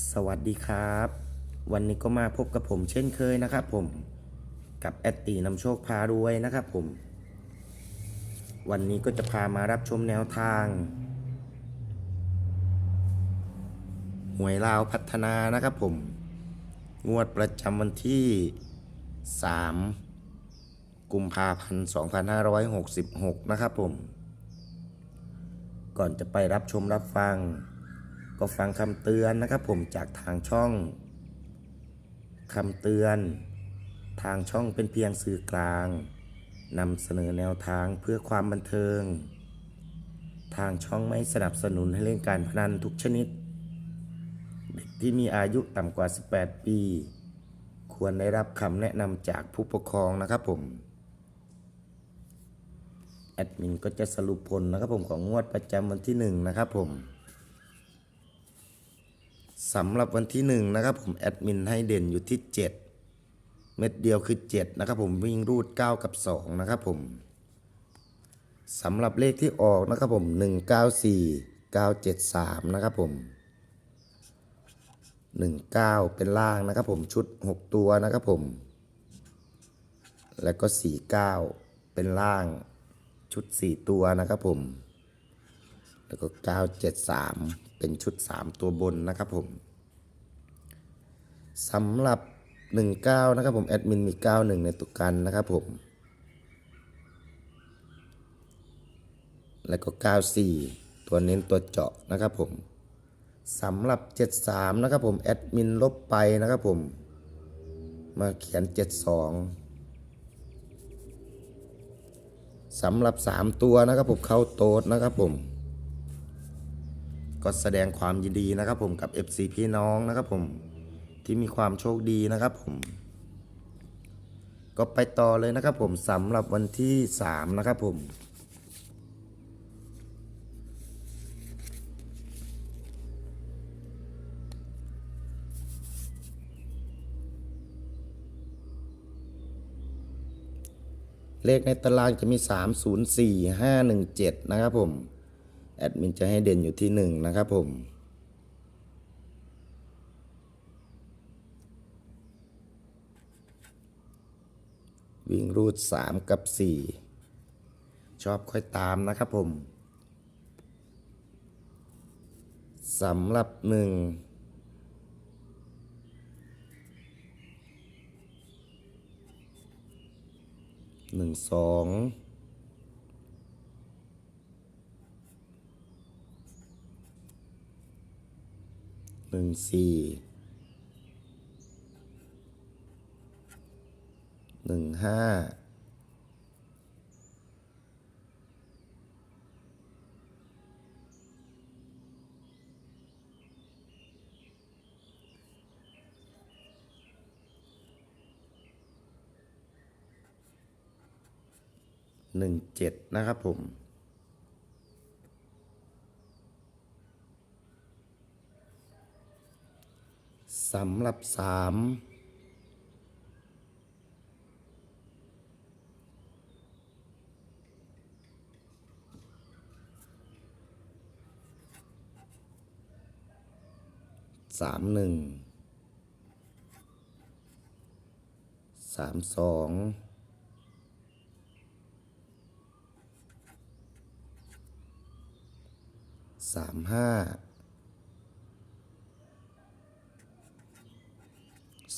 สวัสดีครับ วันนี้ก็มาพบกับผมเช่นเคยนะครับผมกับแอดตีนำโชคพารวยนะครับผม วันนี้ก็จะพามารับชมแนวทางหวยลาวพัฒนานะครับผม งวดประจำวันที่ 3 กุมภาพันธ์2566 นะครับผม ก่อนจะไปรับชมรับฟัง ก็ฟังคำเตือนนะครับผมจากทางช่องคำเตือน ทางช่องเป็นเพียงสื่อกลางนำเสนอแนวทางเพื่อความบันเทิง ทางช่องไม่สนับสนุนให้เล่นการพนันทุกชนิด เด็กที่มีอายุต่ำกว่า 18 ปี ควรได้รับคำแนะนำจากผู้ปกครองนะครับผมแอดมินก็จะสรุปผลนะครับผมของงวดประจำวันที่ 1 นะครับผม สำหรับวันที่หนึ่งนะครับผมแอดมินให้เด่นอยู่ที่ 7 เม็ดเดียวคือ 7 นะครับผมวิ่งรูด 9 กับ 2 นะครับผมสำหรับเลขที่ออกนะครับผม 194 973 นะครับผม 19 เป็นล่างนะครับผมชุด 6 ตัวนะครับผม แล้วก็ 49 เป็นล่างชุด 4 ตัวนะครับผม แล้วก็ 973 เป็นชุด 3 ตัวบนนะครับผมสำหรับ 19 นะครับผมแอดมินมี 91 ในตุกกันนะครับผม แล้วก็ 94 ตัวเน้นตัวเจาะนะครับผมสำหรับ 73 นะครับผมแอดมินลบไปนะครับผม มาเขียน 72สำหรับ 3 ตัวนะครับผมเข้าโต๊ดนะครับผม ก็แสดงความยินดีนะครับ ผมกับ FC พี่น้องนะครับ ผมที่มีความโชคดีนะครับผม ก็ไปต่อเลยนะครับ ผมสำหรับวันที่ 3 นะครับผมเลขในตารางจะมี 3 0 4 5 1 7 นะครับผม แอดมินจะให้เด่นอยู่ที่ 1 นะครับผม วิ่งรูด 3 กับ 4 ชอบค่อยตามนะครับผมสำหรับ 1หนึ่งสอง หนึ่งสี่หนึ่งห้าหนึ่งเจ็ดนะครับผม สำหรับสามสามหนึ่งสามสองสามห้า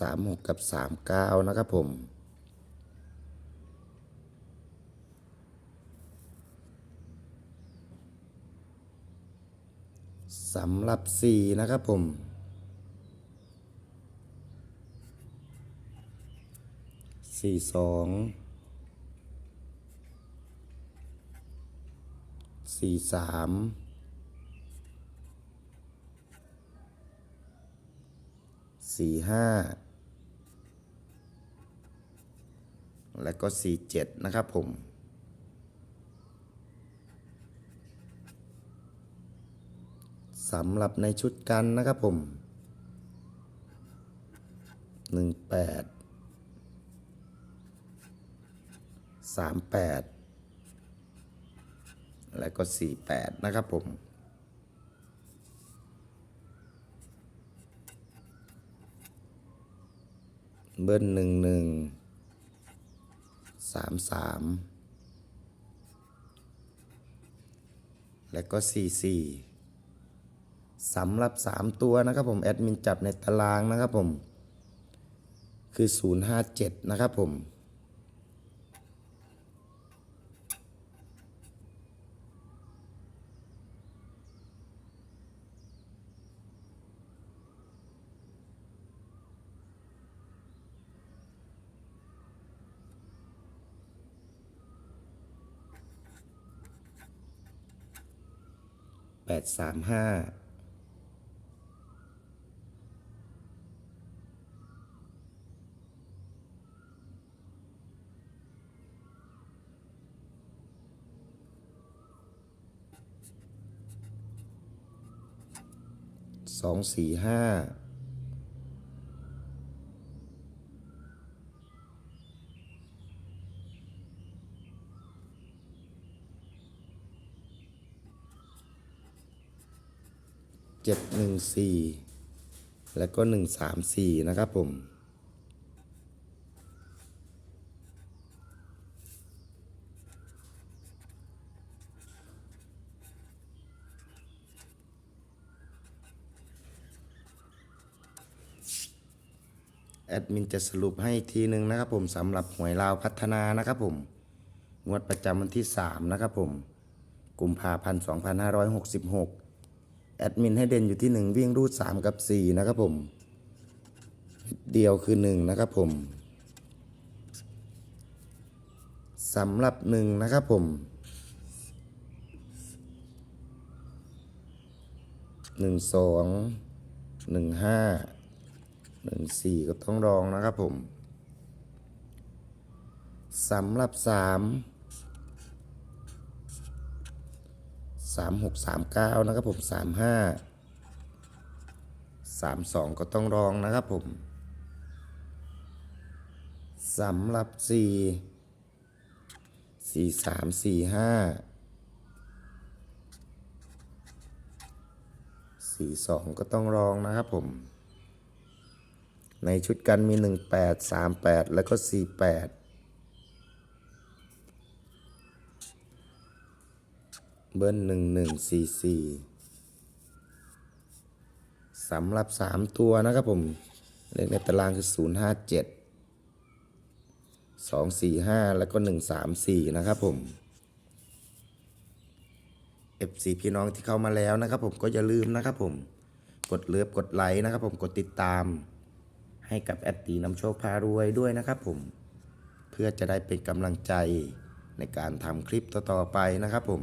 สามหกกับสามเก้านะครับผม สำหรับสี่นะครับผม สี่สองสี่สามสี่ห้า และก็ 47 นะครับผม สำหรับในชุดกันนะครับผม 18 38 และก็ 48 นะครับผมเบอร์หนึ่งหนึ่ง สามสามและก็สี่สี่สำหรับสามตัวนะครับผมแอดมินจับในตารางนะครับผมคือศูนย์ห้าเจ็ดนะครับผม ดสามห้าสองสี่ห้า เจ็ดหนึ่งสี่แล้วก็หนึ่งสามสี่นะครับผม แอดมินจะสรุปให้อีกทีหนึ่งนะครับผมสำหรับหวยลาวพัฒนานะครับผม งวดประจำวันที่ 3 นะครับผม กุมภาพันธ์2566 แอดมินให้เด่นอยู่ที่ 1 วิ่งรูด 3 กับ 4 นะครับผม เดียวคือ 1 นะครับผมสำหรับ 1 นะครับผมหนึ่งสองหนึ่งห้าหนึ่งสี่ก็ต้องรองนะครับผมสำหรับส 3639 นะครับผม 35 32 ก็ต้องรองนะครับผมสำหรับ 4 43 45 42 ก็ต้องรองนะครับผม ในชุดกันมี 18 38 แล้วก็ 48 เบิ้ลหนึ่งหนึ่งสี่สี่สำหรับสามตัวนะครับผม เลขในตารางคือศูนย์ห้าเจ็ดสองสี่ห้าแล้วก็หนึ่งสามสี่นะครับผม FC พี่น้องที่เข้ามาแล้วนะครับผมก็อย่าลืมนะครับผมกดเลือบกดไลค์นะครับผมกดติดตาม ให้กับแอดตีนำโชคพารวยด้วยนะครับผม เพื่อจะได้เป็นกำลังใจในการทำคลิปต่อๆไปนะครับผม